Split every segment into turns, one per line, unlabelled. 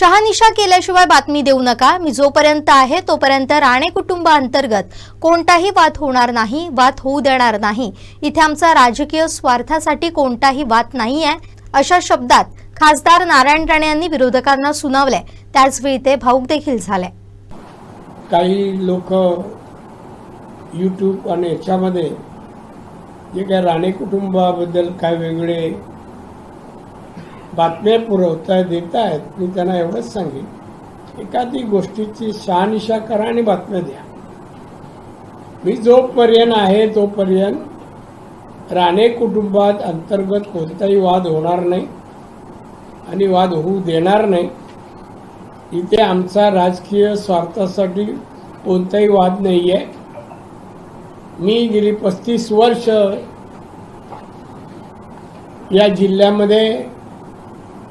शहानिशा केल्याशिवाय बातमी देऊ नका. मी जोपर्यंत आहे तोपर्यंत राणे कुटुंबाअंतर्गत कोणताही वाद होणार नाही वाद होऊ देणार नाही. इथे आमचा राजकीय स्वार्थासाठी कोणताही वाद नाही आहे अशा शब्दात खासदार नारायण राणे यांनी विरोधकांना सुनावलंय. त्याचवेळी ते भाऊक देखील झाले.
काही लोक यूट्यूब आणि याच्यामध्ये जे काही राणे कुटुंबाबद्दल काय वेगळे बातम्या पुरवताय देत आहेत मी त्यांना एवढंच सांगेन. एखादी गोष्टीची शहानिशा करा आणि बातम्या द्या. मी जोपर्यंत आहे तोपर्यंत राणे कुटुंबात अंतर्गत कोणताही वाद होणार नाही आणि वाद होऊ देणार नाही. इथे आमचा राजकीय स्वार्थासाठी कोणताही वाद नाही आहे मी गेली पस्तीस वर्ष या जिल्ह्यामध्ये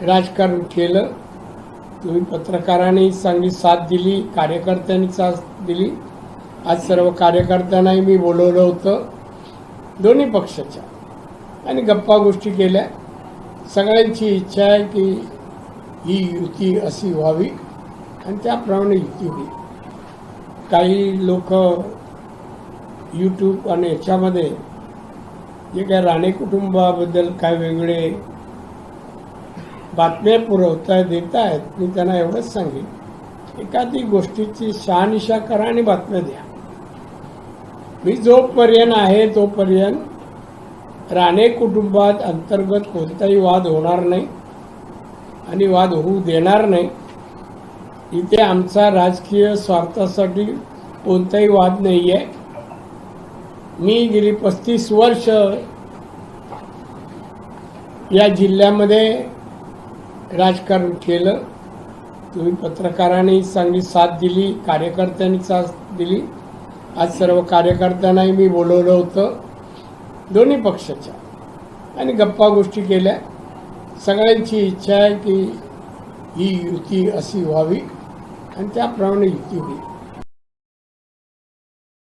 राजकारण केलं. तुम्ही पत्रकारांनी चांगली साथ दिली कार्यकर्त्यांनी साथ दिली. आज सर्व कार्यकर्त्यांनाही मी बोलवलं होतं. दोन्ही पक्षाच्या. आणि गप्पा गोष्टी केल्या. सगळ्यांची इच्छा आहे की ही युती अशी व्हावी आणि त्याप्रमाणे युती होईल. काही लोक यूट्यूब आणि याच्यामध्ये जे काय राणे कुटुंबाबद्दल काय वेगळे बातम्या पुरवता देत आहेत मी त्यांना एवढंच सांगेन. एखादी गोष्टीची शहानिशा करा आणि बातम्या द्या. मी जोपर्यंत आहे तोपर्यंत राणे कुटुंबात अंतर्गत कोणताही वाद होणार नाही आणि वाद होऊ देणार नाही. इथे आमचा राजकीय स्वार्थासाठी कोणताही वाद नाही आहे मी गेली पस्तीस वर्ष या जिल्ह्यामध्ये राजकारण केलं. तुम्ही पत्रकारांनी चांगली साथ दिली कार्यकर्त्यांनी साथ दिली. आज सर्व कार्यकर्त्यांनाही मी बोलवलं होतं. दोन्ही पक्षाच्या. आणि गप्पा गोष्टी केल्या. सगळ्यांची इच्छा आहे की ही युती अशी व्हावी. आणि त्याप्रमाणे युती होईल.